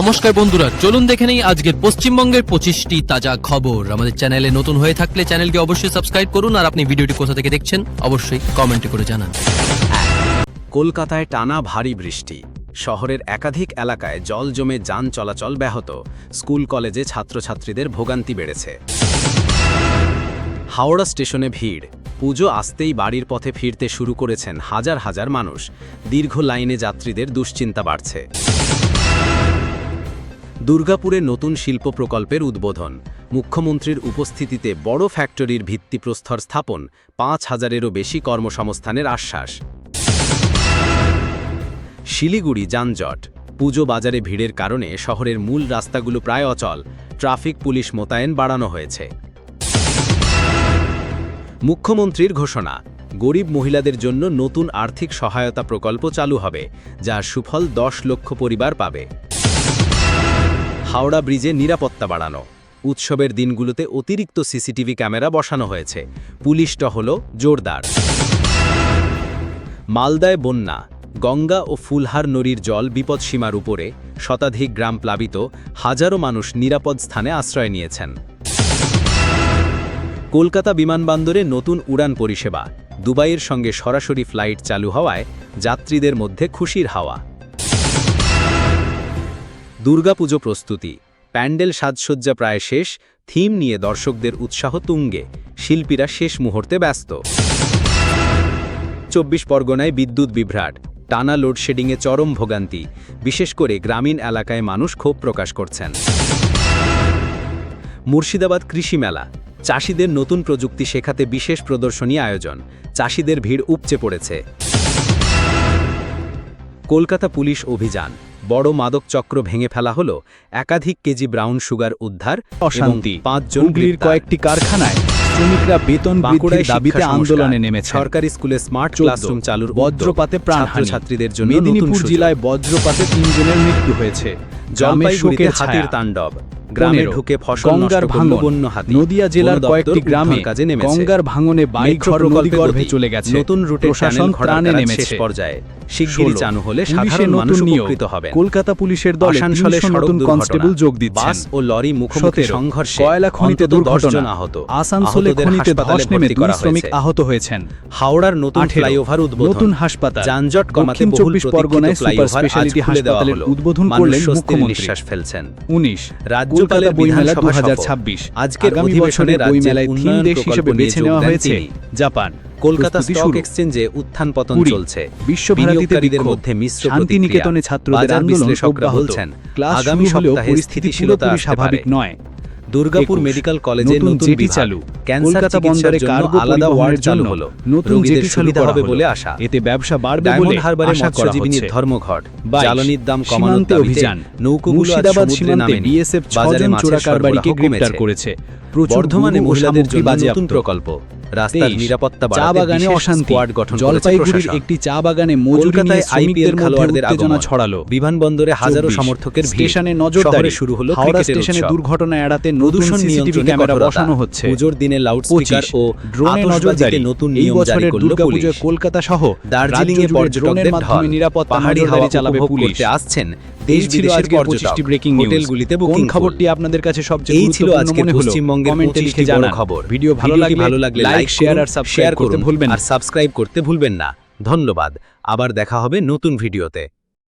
নমস্কার বন্ধুরা, চলুন দেখে নেই আজকের পশ্চিমবঙ্গের পঁচিশটি তাজা খবর। আমাদের চ্যানেলে নতুন হয়ে থাকলে চ্যানেলকে অবশ্যই সাবস্ক্রাইব করুন আর আপনি ভিডিওটি কোথা থেকে দেখছেন অবশ্যই কমেন্টে করে জানান। কলকাতায় টানা ভারী বৃষ্টি। শহরের একাধিক এলাকায় জল জমে যান চলাচল ব্যাহত। স্কুল, কলেজে ছাত্রছাত্রীদের ভোগান্তি বেড়েছে। হাওড়া স্টেশনে ভিড়। পুজো আসতেই বাড়ির পথে ফিরতে শুরু করেছেন হাজার হাজার মানুষ। দীর্ঘ লাইনে যাত্রীদের দুশ্চিন্তা বাড়ছে। দুর্গাপুরে নতুন শিল্প প্রকল্পের উদ্বোধন। মুখ্যমন্ত্রীর উপস্থিতিতে বড় ফ্যাক্টরির ভিত্তিপ্রস্তর স্থাপন, পাঁচ হাজারেরও বেশি কর্মসংস্থানের আশ্বাস। শিলিগুড়ি যানজট। পুজো বাজারে ভিড়ের কারণে শহরের মূল রাস্তাগুলো প্রায় অচল। ট্রাফিক পুলিশ মোতায়েন বাড়ানো হয়েছে। মুখ্যমন্ত্রীর ঘোষণা, গরিব মহিলাদের জন্য নতুন আর্থিক সহায়তা প্রকল্প চালু হবে, যার সুফল দশ লক্ষ পরিবার পাবে। হাওড়া ব্রিজে নিরাপত্তা বাড়ানো। উৎসবের দিনগুলোতে অতিরিক্ত সিসিটিভি ক্যামেরা বসানো হয়েছে। পুলিশটা হল জোরদার। মালদায় বন্যা। গঙ্গা ও ফুলহার নদীর জল বিপদসীমার উপরে শতাধিক গ্রাম প্লাবিত হাজারো মানুষ নিরাপদ স্থানে আশ্রয় নিয়েছেন। কলকাতা বিমানবন্দরে নতুন উড়ান পরিষেবা। দুবাইয়ের সঙ্গে সরাসরি ফ্লাইট চালু হওয়ায় যাত্রীদের মধ্যে খুশির হাওয়া। দুর্গাপুজো প্রস্তুতি। প্যান্ডেল সাজসজ্জা প্রায় শেষ, থিম নিয়ে দর্শকদের উৎসাহ তুঙ্গে। শিল্পীরা শেষ মুহূর্তে ব্যস্ত। চব্বিশ পরগনায় বিদ্যুৎ বিভ্রাট, টানা লোডশেডিংয়ে চরম ভোগান্তি। বিশেষ করে গ্রামীণ এলাকায় মানুষ ক্ষোভ প্রকাশ করছেন। মুর্শিদাবাদ কৃষি মেলা, চাষিদের নতুন প্রযুক্তি শেখাতে বিশেষ প্রদর্শনী আয়োজন। চাষিদের ভিড় উপচে পড়েছে। কলকাতা পুলিশ অভিযান বড় মাদক চক্র ভেঙে ফেলা হলো একাধিক কেজি ব্রাউন সুগার উদ্ধার অশান্তি। পাঁচজন কয়েকটি কারখানায় শ্রমিকরা বেতন বাঁকুড়ায় বৃদ্ধির দাবিতে আন্দোলনে নেমে নেমেছে সরকারি স্কুলে স্মার্ট ক্লাসরুম চালুর। বজ্রপাতে প্রাণ ছাত্রীদের জন্য মেদিনীপুর জেলায় বজ্রপাতে তিনজনের মৃত্যু হয়েছে। গ্রামের জলপাইগুড়িতে হাতির তাণ্ডব। গ্রামে ঢুকে ফসল গঙ্গার ভাঙন বন্য হাতি। নদিয়া জেলার কয়েকটি গ্রামে কাজে নেমেছে। গঙ্গার ভাঙনে ঘর নদীগর্ভে চলে গেছে। নতুন রুটে প্রশাসন ত্রাণে নেমেছে। শেষ পর্যায়ে শিগগিরই চালু হলে সাধারণ মানুষ। উপকৃত হবেন। কলকাতা পুলিশের দলে আসানসোলে সড়ক নতুন কনস্টেবল যোগ দিচ্ছেন। বাস ও লরি মুখোমুখি সংঘর্ষে কয়লা খনিতে দুর্ঘটনা। আহত। আসানসোলে খনিতে ধস নেমে দুই শ্রমিক আহত হয়েছেন। হাওড়ার নতুন ফ্লাইওভার উদ্বোধন। নতুন হাসপাতাল। যানজট কমাতে বহুল পরগনায় প্রতীক্ষিত সুপার ফ্লাইওভার স্পেশালিটি হাসপাতালের উদ্বোধন করলেন মুখ্যমন্ত্রী। নিঃশ্বাস ফেলছেন। উনিশ বইমেলা দু হাজার ছাব্বিশ। আজকের আগামী বছরের বইমেলায় থিম দেশ হিসেবে বেছে নেওয়া হয়েছে জাপান। কলকাতা স্টক এক্সচেঞ্জে উত্থান পতন চলছে। বিশ্ব বিনিয়োগকারীদের মধ্যে মিশ্র শান্তিনিকেতনে। ছাত্রদের আন্দোলন বিশ্লেষকরা বলছেন আগামী সপ্তাহে স্থিতিশীলতা স্বাভাবিক নয়। দুর্গাপুর মেডিকেল কলেজে নতুন জেটি চালু। ক্যান্সারটা কলকাতা বন্দরে কার্গো আলাদা ওয়ার্ড চালু হলো। নতুন জেটি চালু সুবিধা করা হবে বলে আশা। এতে ব্যবসা বাড়বে বলে হারবারে আশা করা হচ্ছে। ধর্মঘট। জ্বালানির দাম কমানোর দাবিতে অভিযান। নৌকোগুলো মুর্শিদাবাদ সীমান্তে বিএসএফ বাজারে ছজন মাছের চোরাকারবারিকে গ্রেফতার করেছে। প্রচুর বর্ধমানে মহিলাদের জন্য নতুন প্রকল্প। রাস্তার নিরাপত্তা চা বাগানে অশান্তি। গঠন জলপাইগুড়ির একটি চা বাগানে মজুরি নিয়ে আইপিএল খেলোয়াড়দের ছড়ালো। বিমানবন্দরে হাজারো সমর্থকের স্টেশনে নজরদারি। শুরু হলো হাওড়া স্টেশনে। দুর্ঘটনা এড়াতে প্রদূষণ সিসিটিভি ক্যামেরা। বসানো হচ্ছে। পুজোর দিনে ও ড্রোনে নজরদারি। নতুন নিয়ম জারি করল পুলিশ। কলকাতা সহ দার্জিলিং এ পর্যটকদের মাধ্যমে নিরাপত্তা পাহাড়ি হাওয়া চালাবে পুলিশ। আসছেন দেশ বিদেশের পর্যটক ব্রেকিং হোটেলগুলিতে বুকিং খবরটি আপনাদের কাছে সবচেয়ে এই ছিল আজকে আজকের পশ্চিমবঙ্গের কমেন্টে লিখে জানা খবর। ভিডিও ভালো লাগে লাগলে ভালো লাগলে লাইক শেয়ার আর সাবস্ক্রাইব করতে ভুলবেন আর সাবস্ক্রাইব করতে ভুলবেন না। ধন্যবাদ। আবার দেখা হবে নতুন ভিডিওতে।